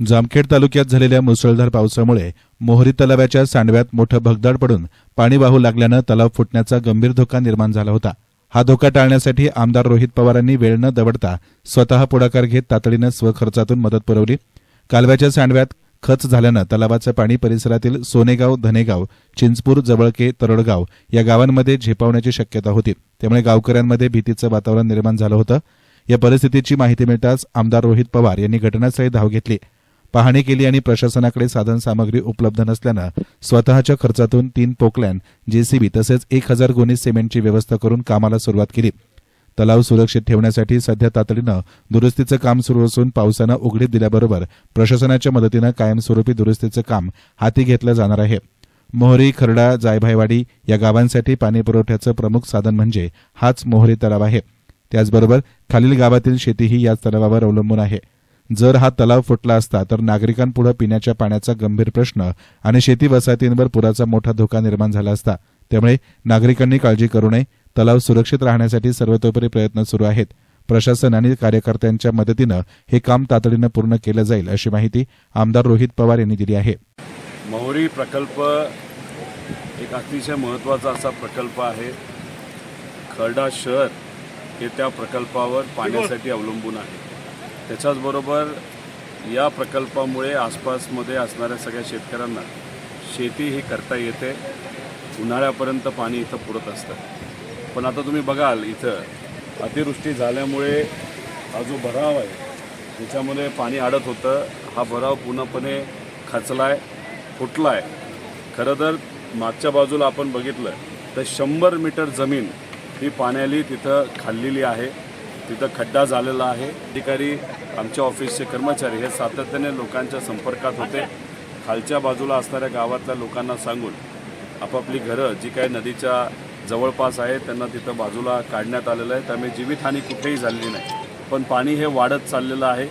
जामखेड तालुक्यात झालेल्या मुसळधार पावसामुळे मोहरी तलावाच्या सांडव्यात मोठं भगदाड पडून पाणी वाहू लागल्यानं तलाव फुटण्याचा गंभीर धोका निर्माण झाला होता. हा धोका टाळण्यासाठी आमदार रोहित पवारांनी वेळ न दवडता स्वतः पुढाकार घेत तातडीनं स्वखर्चातून मदत पुरवली. कालव्याच्या सांडव्यात खच झाल्यानं तलावाचं पाणी परिसरातील सोनेगाव धनेगाव चिंचपूर जवळके तरडगाव या गावांमध्ये झेपावण्याची शक्यता होती. त्यामुळे गावकऱ्यांमध्ये भीतीचं वातावरण निर्माण झालं होतं. या परिस्थितीची माहिती मिळताच आमदार रोहित पवार यांनी घटनास्थळी धाव घेतली. पाहणी केली आणि प्रशासनाकडे साधनसामग्री उपलब्ध नसल्यानं स्वतःच्या खर्चातून तीन पोकलॅन जेसीबी तसेच एक हजार गोणी सिमेंटची व्यवस्था करून कामाला सुरुवात केली. तलाव सुरक्षित ठेवण्यासाठी सध्या तातडीनं दुरुस्तीचं काम सुरू असून पावसानं उघडीप दिल्याबरोबर प्रशासनाच्या मदतीनं कायमस्वरूपी दुरुस्तीचं काम हाती घेतलं जाणार आहे. मोहरी खरडा जायभायवाडी या गावांसाठी पाणी पुरवठ्याचं प्रमुख साधन म्हणजे हाच मोहरी तलाव आहे. त्याचबरोबर खालील गावातील शेतीही याच तलावावर अवलंबून आहे. जर हा तलाव फुटला असता तर नागरिकांपुढे पिण्याच्या पाण्याचा गंभीर प्रश्न आणि शेती वसाहतींवर पुराचा मोठा धोका निर्माण झाला असता. त्यामुळे नागरिकांनी काळजी करू नये. तलाव सुरक्षित राहण्यासाठी सर्वतोपरी प्रयत्न सुरू आहेत. प्रशासन आणि कार्यकर्त्यांच्या मदतीनं हे काम तातडीनं पूर्ण केलं जाईल अशी माहिती आमदार रोहित पवार यांनी दिली आहे. मोहरी प्रकल्प एक अतिशय महत्त्वाचा असा प्रकल्प आहे. खर्डा शहर हे त्या प्रकल्पावर पाण्यासाठी अवलंबून आहे. त्याच्याचबरोबर या प्रकल्पामुळे आसपासमध्ये असणाऱ्या सगळ्या शेतकऱ्यांना शेती ही करता येते. उन्हाळ्यापर्यंत पाणी इथं पुरत असतं. पण आता तुम्ही बघाल इथं अतिवृष्टी झाल्यामुळे हा जो भराव आहे त्याच्यामध्ये पाणी अडत होतं. हा भराव पूर्णपणे खचलाय फुटलाय. खरं तर मागच्या बाजूला आपण बघितलं तर शंभर मीटर जमीन ही पाण्याली तिथं खाल्लेली आहे. तिथं खड्डा झालेला आहे. अधिकारी आमच्या ऑफिसचे कर्मचारी हे सातत्याने लोकांच्या संपर्कात होते. खालच्या बाजूला असणाऱ्या गावातल्या लोकांना सांगून आपापली घरं जी काही नदीच्या जवळपास आहे त्यांना तिथं बाजूला काढण्यात आलेलं आहे. त्यामुळे जीवितहानी कुठेही झालेली नाही. पण पाणी हे वाढत चाललेलं आहे.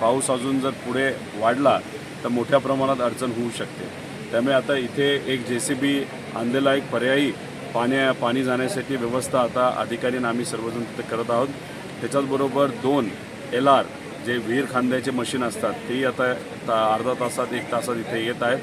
पाऊस अजून जर पुढे वाढला तर मोठ्या प्रमाणात अडचण होऊ शकते. त्यामुळे आता इथे एक जे सी बी आणलेला एक पर्यायी पाण्या पाणी जाण्यासाठी व्यवस्था आता अधिकारी आम्ही सर्वजण तिथे करत आहोत. त्याच्याचबरोबर दोन एल आर जे विहीर खांद्याचे मशीन असतात तेही आता ता- अर्धा तासात एक तासात इथे येत आहेत.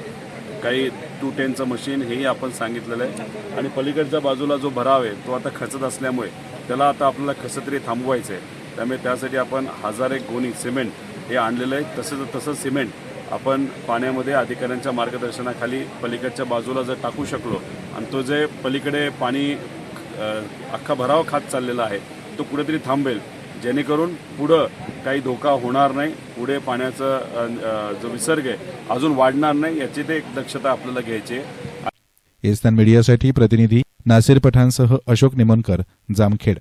काही टू टेनचं मशीन हेही आपण सांगितलेलं आहे. आणि पलीकडच्या बाजूला जो भराव आहे तो आता खचत असल्यामुळे त्याला आता आपल्याला कसं तरी थांबवायचं आहे. त्यामुळे त्यासाठी आपण हजार एक गोणी सिमेंट हे आणलेलं आहे. तसंच तसं सिमेंट आपण पाण्यामध्ये अधिकाऱ्यांच्या मार्गदर्शनाखाली पलीकडच्या बाजूला जर टाकू शकलो आणि तो जे पलीकडे पाणी अख्खा भराव खात चाललेला आहे तो कुठेतरी थांबेल. जेणेकरून पुढं काही धोका होणार नाही पुढे पाण्याचा जो विसर्ग आहे अजून वाढणार नाही याची ते एक दक्षता आपल्याला घ्यायची आहे. मीडियासाठी प्रतिनिधी नासिर पठाणसह अशोक निमनकर जामखेड.